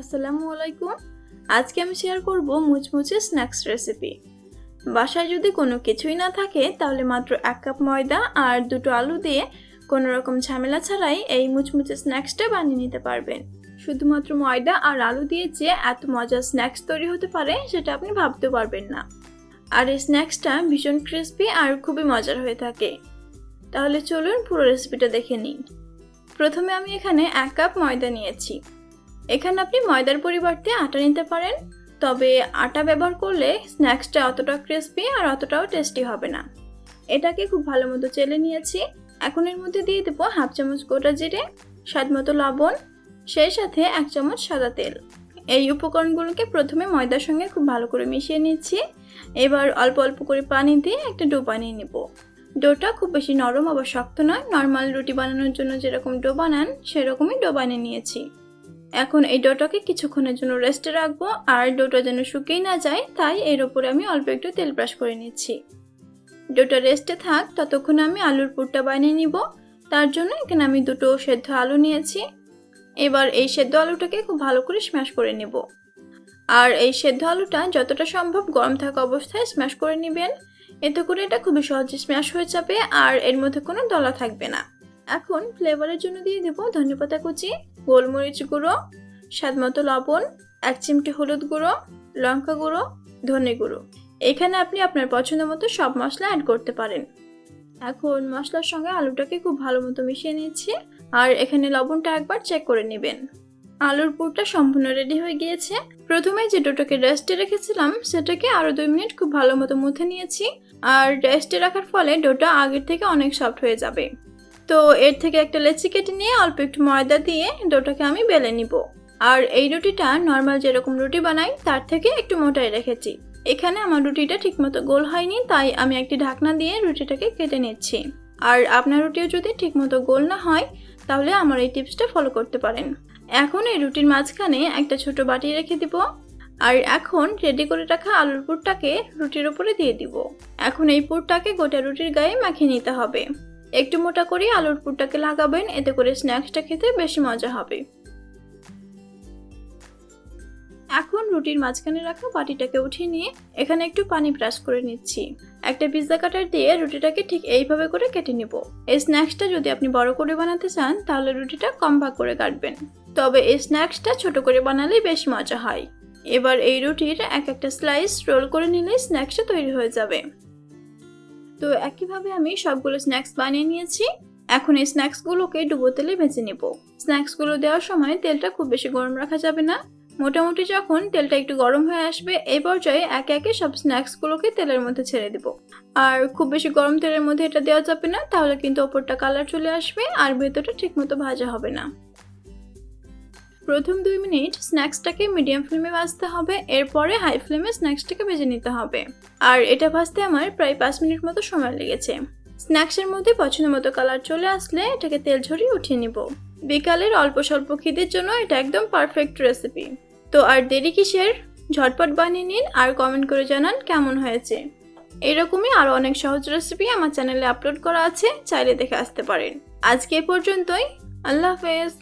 আসসালামু আলাইকুম। আজকে আমি শেয়ার করব মুচমুচে স্ন্যাক্স রেসিপি বাসায় যদি কোনো কিছুই না থাকে, তাহলে মাত্র এক কাপ ময়দা আর দুটো আলু দিয়ে কোনো রকম ঝামেলা ছাড়াই এই মুচমুচে স্ন্যাক্সটা বানিয়ে নিতে পারবেন। শুধুমাত্র ময়দা আর আলু দিয়ে যে এত মজার স্ন্যাক্স তৈরি হতে পারে, সেটা আপনি ভাবতে পারবেন না। আর এই স্ন্যাক্সটা ভীষণ ক্রিস্পি আর খুবই মজার হয়ে থাকে। তাহলে চলুন পুরো রেসিপিটা দেখে নিন প্রথমে আমি এখানে এক কাপ ময়দা নিয়েছি। এখানে আপনি ময়দার পরিবর্তে আটা নিতে পারেন, তবে আটা ব্যবহার করলে স্ন্যাক্সটা অতটা ক্রিস্পি আর অতটাও টেস্টি হবে না। এটাকে খুব ভালো মতো চেলে নিয়েছি। এখন এর মধ্যে দিয়ে দেবো হাফ চামচ গোটা জিরে, স্বাদ মতো লবণ, সেই সাথে এক চামচ সাদা তেল। এই উপকরণগুলোকে প্রথমে ময়দার সঙ্গে খুব ভালো করে মিশিয়ে নিচ্ছি। এবার অল্প অল্প করে পানি দিয়ে একটা ডো বানিয়ে নেব। ডোটা খুব বেশি নরম আবার শক্ত নয়, নর্মাল রুটি বানানোর জন্য যেরকম ডো বানান, সেরকমই ডো বানিয়ে নিয়েছি। এখন এই ডোটাকে কিছুক্ষণের জন্য রেস্টে রাখব। আর ডোটা যেন শুকিয়ে না যায়, তাই এর ওপরে আমি অল্প একটু তেল ব্রাশ করে নিচ্ছি। ডোটা রেস্টে থাক, ততক্ষণ আমি আলুর পুরটা বানিয়ে নিব। তার জন্য এখানে আমি দুটো সেদ্ধ আলু নিয়েছি। এবার এই সেদ্ধ আলুটাকে খুব ভালো করে স্ম্যাশ করে নেব। আর এই সেদ্ধ আলুটা যতটা সম্ভব গরম থাকা অবস্থায় স্ম্যাশ করে নেবেন। এতে করে এটা খুবই সহজে স্ম্যাশ হয়ে যাবে, আর এর মধ্যে কোনো দলা থাকবে না। এখন ফ্লেভারের জন্য দিয়ে দেবো ধনেপাতা কুচি। গোলমরিচ গুঁড়ো স্বাদ মতো লবণ, এক চিমটি হলুদ গুঁড়ো, লঙ্কা গুঁড়ো, ধনে গুঁড়ো। এখানে আপনি আপনার পছন্দ মতো সব মশলা অ্যাড করতে পারেন। এখন মশলার সঙ্গে আলুটাকে খুব ভালো মতো মিশিয়ে নিচ্ছি আর এখানে লবণটা একবার চেক করে নেবেন। আলুর পুরটা সম্পূর্ণ রেডি হয়ে গিয়েছে। প্রথমে যে ডোটাকে রেস্টে রেখেছিলাম, সেটাকে আরও দুই মিনিট খুব ভালো মতো মুথে নিয়েছি। আর রেস্টে রাখার ফলে ডোটা আগের থেকে অনেক সফট হয়ে যাবে। তো এর থেকে একটা লেচি কেটে নিয়ে অল্প একটু ময়দা দিয়ে ডোটাকে আমি বেলে নিব। আর এই রুটিটা নর্মাল যেরকম রুটি বানাই, তার থেকে একটু মোটাই রেখেছি। এখানে আমার রুটিটা ঠিকমতো গোল হয়নি, তাই আমি একটি ঢাকনা দিয়ে রুটিটাকে কেটে নিচ্ছি। আর আপনার রুটিও যদি ঠিকমতো গোল না হয়, তাহলে আমার এই টিপসটা ফলো করতে পারেন। এখন এই রুটির মাঝখানে একটা ছোট বাটি রেখে দিব। আর এখন রেডি করে রাখা আলুর পুরটাকে রুটির উপরে দিয়ে দিব। এখন এই পুরটাকে গোটা রুটির গায়ে মাখিয়ে নিতে হবে। একটু মোটা করে আলুর পুরটাকে লাগাবেন, এতে করে স্ন্যাক্সটা খেতে বেশি মজা হবে। এখন রুটির মাঝখানে রাখা বাটিটাকে উঠিয়ে নিয়ে এখানে একটু পানি ব্রাশ করে নিচ্ছি। একটা পিৎজা কাটার দিয়ে রুটিটাকে ঠিক এইভাবে করে কেটে নিব। এই স্ন্যাক্সটা যদি আপনি বড় করে বানাতে চান, তাহলে রুটিটা কম ভাগ করে কাটবেন। তবে এই স্ন্যাক্সটা ছোট করে বানালেই বেশ মজা হয়। এবার এই রুটির এক একটা স্লাইস রোল করে নিলেই স্ন্যাক্সটা তৈরি হয়ে যাবে। তো একইভাবে আমি সবগুলো স্ন্যাক্স বানিয়ে নিয়েছি। এখন এই স্ন্যাক্সগুলোকে ডুবো তেলে ভেজে নেব। স্ন্যাক্সগুলো দেওয়ার সময় তেলটা খুব বেশি গরম রাখা যাবে না। মোটামুটি যখন তেলটা একটু গরম হয়ে আসবে, এই পর্যায়ে একে একে সব স্ন্যাক্সগুলোকে তেলের মধ্যে ছেড়ে দিব। আর খুব বেশি গরম তেলের মধ্যে এটা দেওয়া যাবে না, তাহলে কিন্তু ওপরটা কালার চলে আসবে আর ভেতরটা ঠিকমতো ভাজা হবে না। প্রথম দুই মিনিট স্ন্যাক্সটাকে মিডিয়াম ফ্লেমে ভাজতে হবে, এরপরে হাই ফ্লেমে স্ন্যাক্সটাকে ভেজে নিতে হবে। আর এটা ভাজতে আমার প্রায় পাঁচ মিনিট মতো সময় লেগেছে। স্ন্যাক্সের মধ্যে পছন্দ মতো কালার চলে আসলে এটাকে তেল ঝরিয়ে উঠিয়ে নিব। বিকালের অল্প স্বল্প খিদের জন্য এটা একদম পারফেক্ট রেসিপি তো আর দেরি কিসের? ঝটপট বানিয়ে নিন আর কমেন্ট করে জানান কেমন হয়েছে। এরকমই আরও অনেক সহজ রেসিপি আমার চ্যানেলে আপলোড করা আছে, চাইলে দেখে আসতে পারেন। আজকে পর্যন্তই। আল্লাহ হাফেজ।